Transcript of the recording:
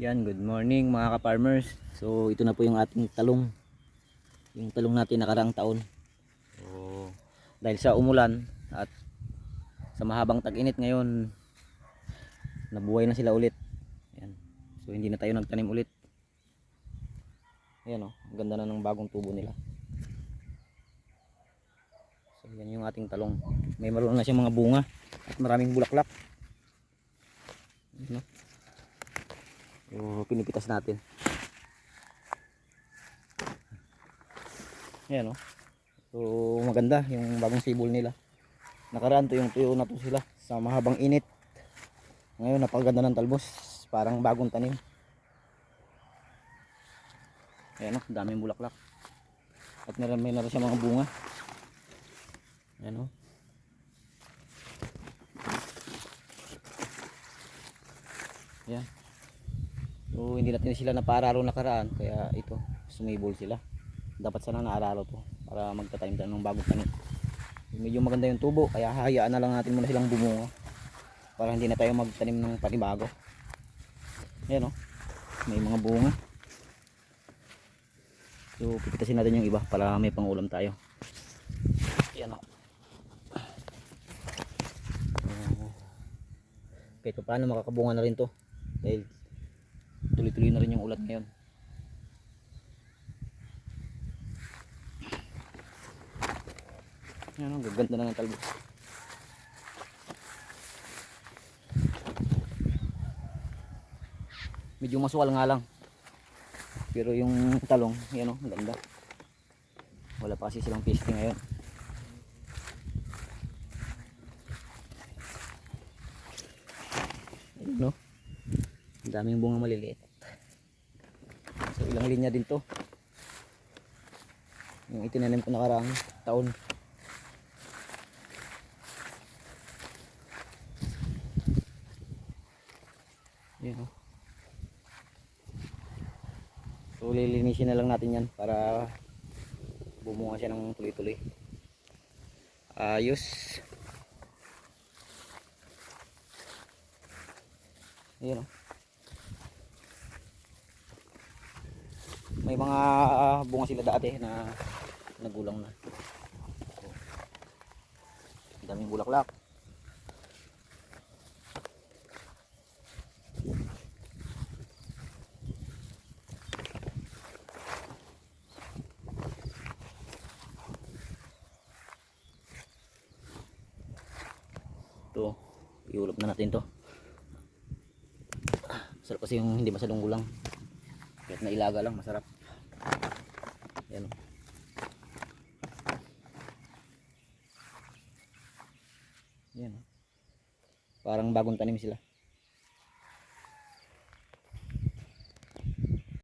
Yan, good morning mga ka-farmers. So, ito na po yung ating talong. Yung talong natin nakaraang taon. So, dahil sa umulan at sa mahabang tag-init ngayon, nabuhay na sila ulit. Yan. So, hindi na tayo nagtanim ulit. Ayan o, ang ganda na ng bagong tubo nila. So, yan yung ating talong. May maroon na siyang mga bunga at maraming bulaklak. Ayan So, pinipitas natin. Ayan o. So, maganda yung bagong sibol nila. Nakaraan to yung tuyo na to sila sa mahabang init. Ngayon, napakaganda ng talbos. Parang bagong tanim. Ayan o, daming bulaklak. At meron, may naroon siya mga bunga. Ayan o. Ayan. So, hindi natin sila napaararo nakaraan. Kaya ito, sumibol sila. Dapat sana naararo to para magtatanim tayo ng bagong tanim. Medyo maganda yung tubo. Kaya hayaan na lang natin muna silang bumunga. Para hindi na tayo magtanim ng panibago. Ayan o. May mga bunga. So, pipitasin natin yung iba para may pangulam tayo. Ayan. Oh. Kahit pa paano makakabunga na rin to. Dahil tuloy-tuloy na rin yung ulat ngayon. Ayan o, gaganda na ng talbos. Medyo maswal nga lang. Pero yung talong, yan o, ang ganda. Wala pa kasi silang pisting ngayon. Ang daming bunga maliliit. Ilang linya din to. Yung itinanim ko nakaraang taon. Yan o. So lilinisin na lang natin yan para bumunga siya ng tuloy-tuloy. Ayos. Ayan o. May mga ah, bunga sila dati na nagulang na. Ang daming bulaklak. Ito, iulap na natin to. Masarap kasi yung hindi masyadong gulang. Kahit na ilaga lang, masarap. Yan. o. Yan. o. Parang bagong tanim sila.